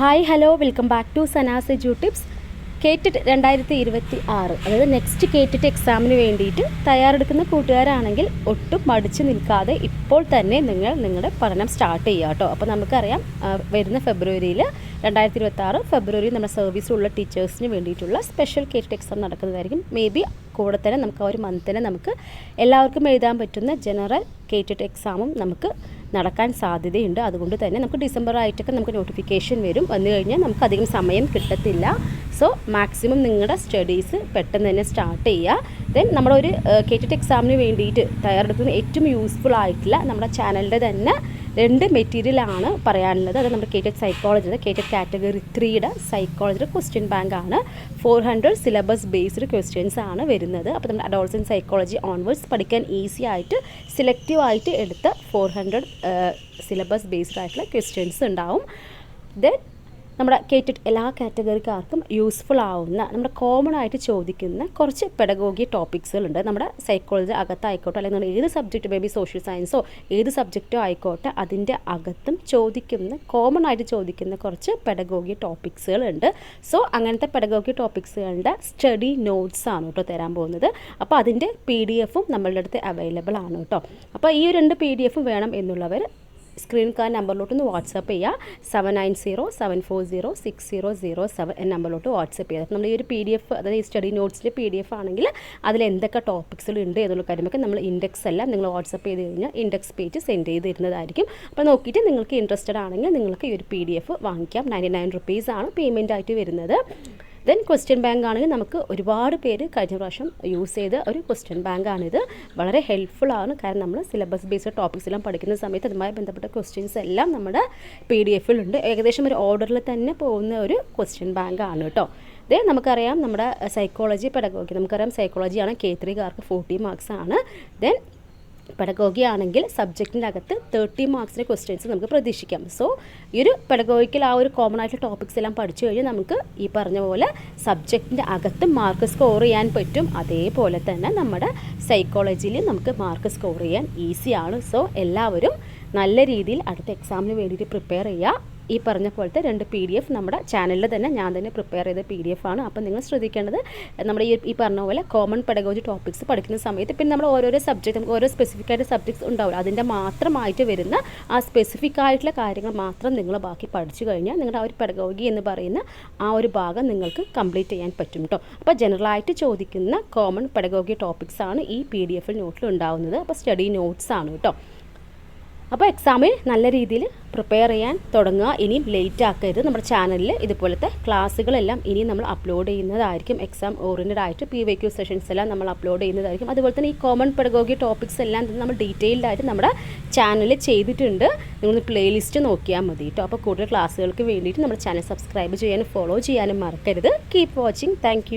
Hi hello welcome back to Sanas edu tips KTET രണ്ടായിരത്തി ഇരുപത്തി ആറ്. അതായത് നെക്സ്റ്റ് കേറ്റിട്ട് എക്സാമിന് വേണ്ടിയിട്ട് തയ്യാറെടുക്കുന്ന കൂട്ടുകാരാണെങ്കിൽ ഒട്ടും മടിച്ചു നിൽക്കാതെ ഇപ്പോൾ തന്നെ നിങ്ങൾ നിങ്ങളുടെ പഠനം സ്റ്റാർട്ട് ചെയ്യുക കേട്ടോ. അപ്പോൾ നമുക്കറിയാം വരുന്ന ഫെബ്രുവരിയിൽ രണ്ടായിരത്തി ഇരുപത്തി ആറ് ഫെബ്രുവരി നമ്മുടെ സർവീസിലുള്ള ടീച്ചേഴ്സിന് വേണ്ടിയിട്ടുള്ള സ്പെഷ്യൽ കേറ്റിട്ട് എക്സാം നടക്കുന്നതായിരിക്കും. മേ ബി കൂടെ തന്നെ നമുക്ക് ആ ഒരു മന്ത് തന്നെ നമുക്ക് എല്ലാവർക്കും എഴുതാൻ പറ്റുന്ന ജനറൽ കേറ്റിട്ട് എക്സാമും നമുക്ക് നടക്കാൻ സാധ്യതയുണ്ട്. അതുകൊണ്ട് തന്നെ നമുക്ക് ഡിസംബർ ആയിട്ടൊക്കെ നമുക്ക് നോട്ടിഫിക്കേഷൻ വരും. വന്നു കഴിഞ്ഞാൽ നമുക്ക് അധികം സമയം കിട്ടത്തില്ല. സോ മാക്സിമം നിങ്ങളുടെ സ്റ്റഡീസ് പെട്ടെന്ന് തന്നെ സ്റ്റാർട്ട് ചെയ്യുക ദെൻ നമ്മളൊരു ഒരു ടി എക്സാമിന് വേണ്ടിയിട്ട് തയ്യാറെടുക്കുന്ന ഏറ്റവും യൂസ്ഫുൾ ആയിട്ടുള്ള നമ്മുടെ ചാനലിന്റെ തന്നെ രണ്ട് മെറ്റീരിയലാണ് പറയാനുള്ളത്. അത് നമ്മുടെ കേറ്റഡ് സൈക്കോളജി കേറ്റഡ് കാറ്റഗറി ത്രീയുടെ സൈക്കോളജിയുടെ ക്വസ്റ്റ്യൻ ബാങ്ക് ആണ്. Four hundred syllabus based questions ആണ് വരുന്നത്. അപ്പോൾ നമ്മുടെ അഡോൾസൻ സൈക്കോളജി ഓൺവേർഡ്സ് പഠിക്കാൻ ഈസി ആയിട്ട് സെലക്റ്റീവ് ആയിട്ട് എടുത്ത ഫോർ ഹൺഡ്രഡ് സിലബസ് ബേസ്ഡ് ആയിട്ടുള്ള ക്വസ്റ്റ്യൻസ് ഉണ്ടാവും. ദെൻ നമ്മുടെ കേട്ടിട്ട് എല്ലാ കാറ്റഗറിക്കാർക്കും യൂസ്ഫുൾ ആവുന്ന നമ്മുടെ കോമൺ ആയിട്ട് ചോദിക്കുന്ന കുറച്ച് പെഡഗോഗി ടോപ്പിക്സുകളുണ്ട് നമ്മുടെ സൈക്കോളജി അകത്തായിക്കോട്ടെ അല്ലെങ്കിൽ ഏത് സബ്ജക്റ്റ് മേ ബി സോഷ്യൽ സയൻസോ ഏത് സബ്ജക്റ്റോ ആയിക്കോട്ടെ അതിന്റെ അകത്തും ചോദിക്കുന്ന കോമൺ ആയിട്ട് ചോദിക്കുന്ന കുറച്ച് പെഡഗോഗി ടോപ്പിക്സുകളുണ്ട് സോ അങ്ങനത്തെ പെഡഗോഗി ടോപ്പിക്സുകളുടെ സ്റ്റഡി നോട്ട്സ് ആണ് കേട്ടോ തരാൻ പോകുന്നത്. അപ്പോൾ അതിന്റെ പി ഡി എഫും നമ്മളുടെ അടുത്ത് അവൈലബിൾ ആണ് കേട്ടോ. അപ്പോൾ ഈ രണ്ട് പി ഡി എഫും വേണം എന്നുള്ളവർ സ്ക്രീൻ കാർ നമ്പറിലോട്ട് ഒന്ന് വാട്സാപ്പ് ചെയ്യുക seven nine zero seven four zero six zero zero seven എന്ന നമ്പറിലോട്ട് വാട്സപ്പ് ചെയ്യുക നമ്മൾ ഈ ഒരു പി ഡി എഫ് അതായത് ഈ സ്റ്റഡി നോട്ട്സിന്റെ പി ഡി എഫ് ആണെങ്കിൽ അതിൽ എന്തൊക്കെ ടോപ്പിക്സുകൾ ഉണ്ട് എന്നുള്ള കാര്യമൊക്കെ നമ്മൾ ഇൻഡെക്സ് എല്ലാം നിങ്ങൾ വാട്സപ്പ് ചെയ്ത് കഴിഞ്ഞാൽ ഇൻഡെക്സ് പേജ് സെൻഡ് ചെയ്ത് തരുന്നതായിരിക്കും. അപ്പോൾ നോക്കിയിട്ട് നിങ്ങൾക്ക് ഇൻട്രസ്റ്റഡ് ആണെങ്കിൽ നിങ്ങൾക്ക് ഈ ഒരു പി ഡി എഫ് വാങ്ങിക്കാം. നയന്റി നയൻ റുപ്പീസാണ് ആണ് പേയ്മെന്റ് ആയിട്ട് വരുന്നത്. ദെൻ ക്വസ്റ്റ്യൻ ബാങ്ക് ആണെങ്കിൽ നമുക്ക് ഒരുപാട് പേര് കഴിഞ്ഞ പ്രാവശ്യം യൂസ് ചെയ്ത ഒരു ക്വസ്റ്റ്യൻ ബാങ്ക് ആണിത്. വളരെ ഹെൽപ്ഫുൾ ആണ്. കാരണം നമ്മൾ സിലബസ് ബേസ്ഡ് ടോപ്പിക്സ് എല്ലാം പഠിക്കുന്ന സമയത്ത് അതുമായി ബന്ധപ്പെട്ട ക്വസ്റ്റ്യൻസ് എല്ലാം നമ്മുടെ പി ഡി എഫിലുണ്ട് ഏകദേശം ഒരു ഓർഡറിൽ തന്നെ പോകുന്ന ഒരു ക്വസ്റ്റ്യൻ ബാങ്ക് ആണ് കേട്ടോ. അതേ നമുക്കറിയാം നമ്മുടെ സൈക്കോളജി പെഡഗോഗി നമുക്കറിയാം സൈക്കോളജിയാണ് കെ ത്രീകാർക്ക് ഫോർട്ടി മാർക്സ് ആണ്. ദെൻ പെഡഗോഗി ആണെങ്കിൽ സബ്ജക്റ്റിന്റെ അകത്ത് തേർട്ടി മാർക്സിന്റെ ക്വസ്റ്റ്യൻസ് നമുക്ക് പ്രതീക്ഷിക്കാം. സോ ഈ ഒരു പെടകോഗിക്കൽ ആ ഒരു കോമൺ ആയിട്ടുള്ള ടോപ്പിക്സ് എല്ലാം പഠിച്ചു കഴിഞ്ഞാൽ നമുക്ക് ഈ പറഞ്ഞ പോലെ സബ്ജക്റ്റിന്റെ അകത്ത് മാർക്ക് സ്കോർ ചെയ്യാൻ പറ്റും. അതേപോലെ തന്നെ നമ്മുടെ സൈക്കോളജിയിൽ നമുക്ക് മാർക്ക് സ്കോർ ചെയ്യാൻ ഈസിയാണ് സോ എല്ലാവരും നല്ല രീതിയിൽ അടുത്ത എക്സാമിന് വേണ്ടിയിട്ട് പ്രിപ്പയർ ചെയ്യുക ഈ പറഞ്ഞ പോലത്തെ രണ്ട് പി ഡി എഫ് നമ്മുടെ ചാനലിൽ തന്നെ ഞാൻ തന്നെ പ്രിപ്പയർ ചെയ്ത പി ഡി എഫ് ആണ്. അപ്പോൾ നിങ്ങൾ ശ്രദ്ധിക്കേണ്ടത് നമ്മുടെ ഈ ഈ പറഞ്ഞ പോലെ കോമൺ പെഡഗോജി ടോപ്പിക്സ് പഠിക്കുന്ന സമയത്ത് പിന്നെ നമ്മൾ ഓരോരോ സബ്ജക്റ്റ് നമുക്ക് ഓരോ സ്പെസിഫിക് ആയിട്ട് സബ്ജക്ട്സ് ഉണ്ടാവില്ല അതിന്റെ മാത്രമായിട്ട് വരുന്ന ആ സ്പെസിഫിക് ആയിട്ടുള്ള കാര്യങ്ങൾ മാത്രം നിങ്ങൾ ബാക്കി പഠിച്ചു കഴിഞ്ഞാൽ നിങ്ങളുടെ ആ ഒരു പെഡഗോഗി എന്ന് പറയുന്ന ആ ഒരു ഭാഗം നിങ്ങൾക്ക് കംപ്ലീറ്റ് ചെയ്യാൻ പറ്റും കേട്ടോ അപ്പോൾ ജനറലായിട്ട് ചോദിക്കുന്ന കോമൺ പെഡഗോഗി ടോപ്പിക്സ് ആണ് ഈ പി ഡി എഫിൽ നോട്ടിൽ ഉണ്ടാവുന്നത്. അപ്പോൾ സ്റ്റഡി നോട്ട്സ് ആണ് കേട്ടോ അപ്പോൾ എക്സാമിൽ നല്ല രീതിയിൽ പ്രിപ്പയർ ചെയ്യാൻ തുടങ്ങുക. ഇനിയും ലേറ്റ് ആക്കരുത്. നമ്മുടെ ചാനലിൽ ഇതുപോലത്തെ ക്ലാസ്സുകളെല്ലാം ഇനിയും നമ്മൾ അപ്ലോഡ് ചെയ്യുന്നതായിരിക്കും. എക്സാം ഓറിയന്റഡ് ആയിട്ട് പി വൈ ക്യു സെഷൻസ് എല്ലാം നമ്മൾ അപ്ലോഡ് ചെയ്യുന്നതായിരിക്കും. അതുപോലെ തന്നെ ഈ കോമൺ പെഡഗോഗി ടോപ്പിക്സ് എല്ലാം തന്നെ നമ്മൾ ഡീറ്റെയിൽഡ് ആയിട്ട് നമ്മുടെ ചാനലിൽ ചെയ്തിട്ടുണ്ട്. നിങ്ങൾ പ്ലേലിസ്റ്റ് നോക്കിയാൽ മതി കേട്ടോ അപ്പോൾ കൂടുതൽ ക്ലാസ്സുകൾക്ക് വേണ്ടിയിട്ട് നമ്മുടെ ചാനൽ സബ്സ്ക്രൈബ് ചെയ്യാനും ഫോളോ ചെയ്യാനും മറക്കരുത്. Keep watching thank